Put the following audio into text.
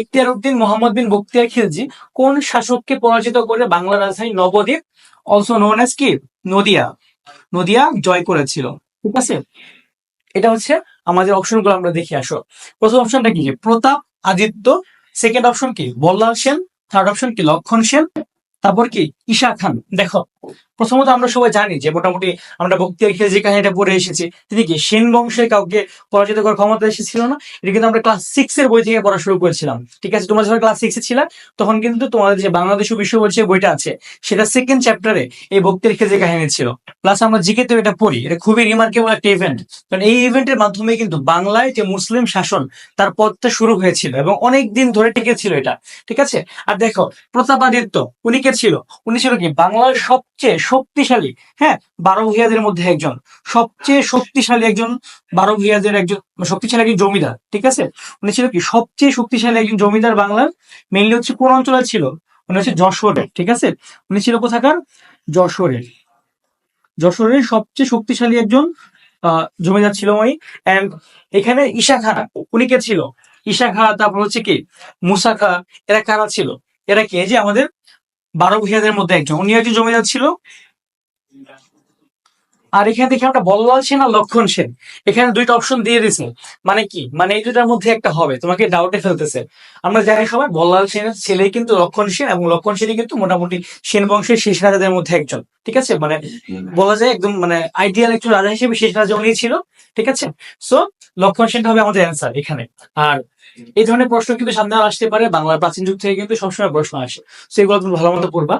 ইখতিয়ার উদ্দিন, মোহাম্মদ বিন বক্তিয়ার খিলজি কোন শাসককে পরাজিত করে বাংলা রাজধানী নবদ্বীপ অলসো নোন অ্যাজ কি? নদিয়া। নদিয়া জয় করেছিল। ঠিক আছে? এটা হচ্ছে আমাদের অপশনগুলো আমরা দেখে আসো। প্রথম অপশনটা কি? প্রতাপ, আদিত্য। সেকেন্ড অপশন কি? বল্লাল সেন। থার্ড অপশন কি? লক্ষণ সেন। তারপর কি? ঈশা খান। দেখো, প্রথমত আমরা সবাই জানি যে মোটামুটি আমরা বক্তিয়ার খিলজি কাহিনীটা পড়ে এসেছি, তিনি কি সেন বংশের কাউকে পরাজিত করার ক্ষমতা এসেছিল না? এটা কিন্তু আমরা ক্লাস সিক্স এর বই থেকে পড়া শুরু করেছিলাম। ঠিক আছে, তোমরা যখন ক্লাস সিক্সে ছিলাম তখন কিন্তু তোমাদের যে বাংলাদেশ বিশ্ব পরিচয় বইটা আছে, সেটা সেকেন্ড চ্যাপ্টারে এই বক্তিয়ার খিলজি কাহিনী ছিল। প্লাস আমরা জিকে তো এটা পড়ি। এটা খুবই রিমার্কেবল একটা ইভেন্ট কারণ এই ইভেন্টের মাধ্যমে কিন্তু বাংলায় যে মুসলিম শাসন, তার পথটা শুরু হয়েছিল এবং অনেক দিন ধরে টিকে ছিল এটা। ঠিক আছে? আর দেখো প্রতাপাদিত্য উনি কে ছিল? উনি ছিল কি? বাংলার সবচেয়ে শক্তিশালী হ্যাঁ? বারো ভূয়াদের মধ্যে একজন। সবচেয়ে শক্তিশালী একজন, বারো ভূয়াদের একজন, শক্তিশালী একজন জমিদার। ঠিক আছে? উনি ছিল কি? সবচেয়ে শক্তিশালী একজন জমিদার বাংলার। মেনলি হচ্ছে কোন অঞ্চলের ছিল? উনি হচ্ছে যশোরের। ঠিক আছে? উনি ছিল কোথাকার? যশোরের। যশোরের সবচেয়ে শক্তিশালী একজন জমিদার ছিল উনি। অ্যান্ড এখানে ঈশা খা, উনি কে ছিল? ঈশা খা, তারপর হচ্ছে কি? মুসা খা, এরা কারা ছিল? এরা কে? যে আমাদের বারো ভূয়াদের মধ্যে একজন। উনি একজন জমিদার ছিল আর এখানে দেখি আমরা বল্লাল সেন আর লক্ষণ সেন। এখানে দুইটা অপশন দিয়ে দিছে। মানে কি? মানে এই দুটার মধ্যে একটা হবে, তোমাকে ডাউটে ফেলতেছে। আমরা জানি সবাই বল্লাল সেনের ছেলে কিন্তু লক্ষণ সেন এবং লক্ষণ সেনই কিন্তু মোটামুটি সেন বংশের শেষ রাজাদের মধ্যে একজন, ঠিক আছে? মানে বলা যায় একদম মানে আইডিয়াল একজন রাজা হিসেবে শেষ রাজা উনি ছিল, ঠিক আছে? সো লক্ষণ সেনটা হবে আমাদের অ্যান্সার এখানে। আর এই ধরনের প্রশ্ন কিন্তু সামনে আসতে পারে, বাংলার প্রাচীন যুগ থেকে কিন্তু সবসময় প্রশ্ন আসে। সো এগুলো তুমি ভালো মতো পড়বা।